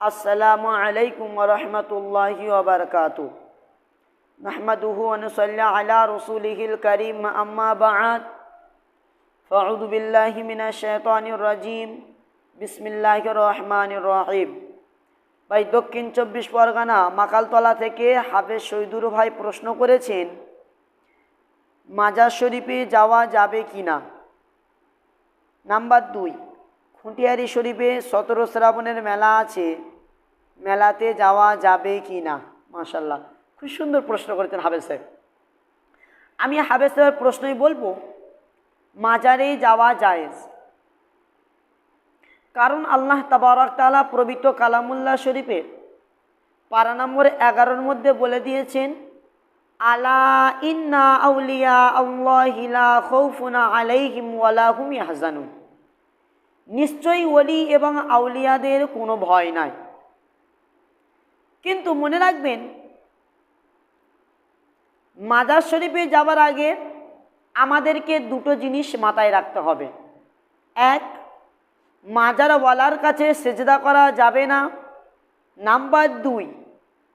আসসালামু আলাইকুম রহমতুল্লাহি ওবরকাত نحمده ونصلي على رسوله الكريم أما بعد فأعوذ بالله من الشيطان الرجيم بسم الله الرحمن الرحيم ভাই দক্ষিণ চব্বিশ পরগনা মাকালতলা থেকে হাফেজ শহীদুর ভাই প্রশ্ন করেছেন মাজার শরীফে যাওয়া যাবে কি না নাম্বার দুই খুঁটিয়ারি শরীফে সতেরো শ্রাবণের মেলা আছে। মেলাতে যাওয়া যাবে কি না? মাশাল্লাহ খুব সুন্দর প্রশ্ন করেছেন হাবেজ সাহেব। আমি হাবেজ সাহেবের প্রশ্নই বলব, মাজারে যাওয়া জায়েজ। কারণ আল্লাহ তাবারক তালা পবিত্র কালামুল্লাহ শরীফের পারা নম্বর এগারোর মধ্যে বলে দিয়েছেন, আলা ইন্না আউলিয়া আল্লাহিলা খৌফুনা আলাইহিম ওয়ালাহুম ইয়াহজানুন। নিশ্চয়ই ওলি এবং আউলিয়াদের কোনো ভয় নাই। কিন্তু মনে রাখবেন, মাজার শরীফে যাবার আগে আমাদেরকে দুটো জিনিস মাথায় রাখতে হবে। এক, মাজারওয়ালার কাছে সেজদা করা যাবে না। নাম্বার দুই,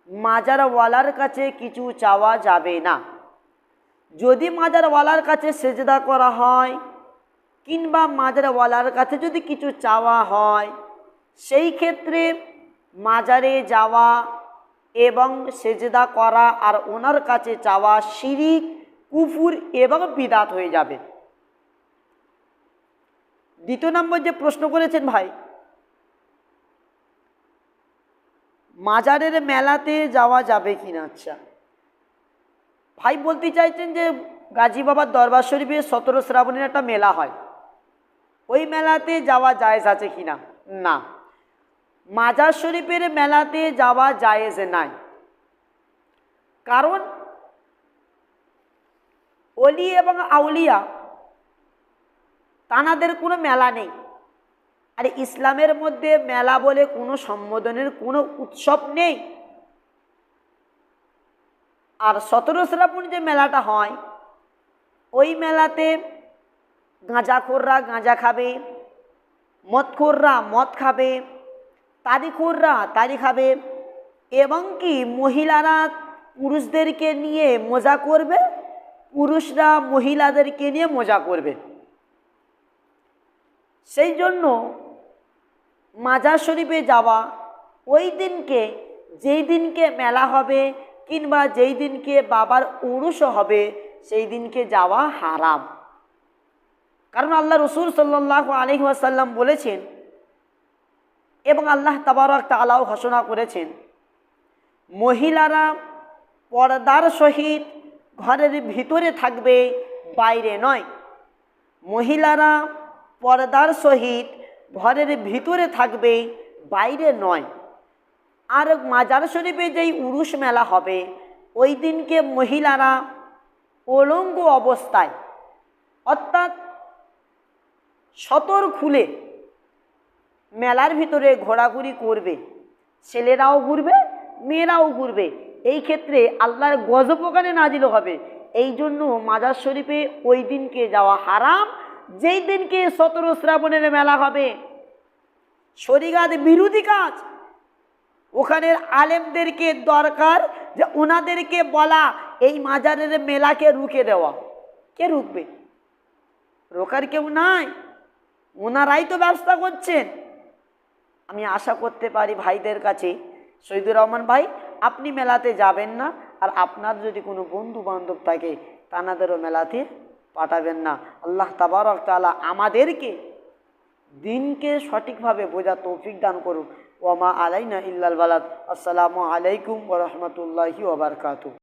মাজারওয়ালার কাছে কিছু চাওয়া যাবে না। যদি মাজারওয়ালার কাছে সেজদা করা হয় কিংবা মাজারওয়ালার কাছে যদি কিছু চাওয়া হয়, সেই ক্ষেত্রে মাজারে যাওয়া এবং সেজদা করা আর ওনার কাছে চাওয়া শিরিক, কুফুর এবং বিদাত হয়ে যাবে। দ্বিতীয় নম্বর যে প্রশ্ন করেছেন ভাই, মাজারের মেলাতে যাওয়া যাবে কি না? আচ্ছা। ভাই বলতে চাইছেন যে গাজী বাবার দরবার শরীফে সতেরো শ্রাবণের একটা মেলা হয়। ওই মেলাতে যাওয়া জায়েজ আছে কি না? না। মাজার শরীফের মেলাতে যাওয়া জায়েজ নাই। কারণ অলি এবং আউলিয়া তানাদের কোনো মেলা নেই। আর ইসলামের মধ্যে মেলা বলে কোনো সম্বোধনের কোনো উৎসব নেই। আর সতেরো শ্রাবণ যে মেলাটা হয়, ওই মেলাতে গাঁজাখোররা গাঁজা খাবে মদখোররা মদ খাবে তারিখোররা তারি খাবে, এবং কি মহিলারা পুরুষদেরকে নিয়ে মজা করবে? পুরুষরা মহিলাদেরকে নিয়ে মজা করবে। সেই জন্য মাজার শরীফে যাওয়া, ওই দিনকে, যেই দিনকে মেলা হবে, কিংবা যেই দিনকে বাবার উরুষও হবে, সেই দিনকে যাওয়া হারাম। কারণ আল্লাহ রসুল সাল্লাহ আলহি আসাল্লাম বলেছেন এবং আল্লাহ তাবারক তালাও ঘোষণা করেছেন, মহিলারা পর্দার সহিত ঘরের ভিতরে থাকবে, বাইরে নয়। মহিলারা পর্দার সহিত ঘরের ভিতরে থাকবে, বাইরে নয়। আর মাজার শরীফে যেই উরুষ মেলা হবে, ওই দিনকে মহিলারা অলঙ্গ অবস্থায়, অর্থাৎ সতর খুলে মেলার ভিতরে ঘোরাঘুরি করবে। ছেলেরাও ঘুরবে, মেয়েরাও ঘুরবে। এই ক্ষেত্রে আল্লাহর গজপকানে নাজিল হবে। এই জন্য মাজার শরীফে ওই দিনকে যাওয়া হারাম, যেই দিনকে সতেরো শ্রাবণের মেলা হবে। শরিগাদ বিরোধী কাজ। ওখানের আলেমদেরকে দরকার যে ওনাদেরকে বলা, এই মাজারের মেলাকে রুখে দেওয়া। কে রুখবে? রোকার কেউ নাই। ওনারাই তো ব্যবস্থা করছেন। আমি আশা করতে পারি ভাইদের কাছে, শহীদুর রহমান ভাই, আপনি মেলাতে যাবেন না, আর আপনার যদি কোনো বন্ধু বান্ধব থাকে, তানাদেরও মেলাতে পাঠাবেন না। আল্লাহ তাবারক তালা আমাদেরকে দিনকে সঠিকভাবে বোঝা তৌফিক দান করুন ওমা আলাইনা ইল্লাল বালাদ আসসালামু আলাইকুম ওরহমতুল্লাহি ওবরকাতু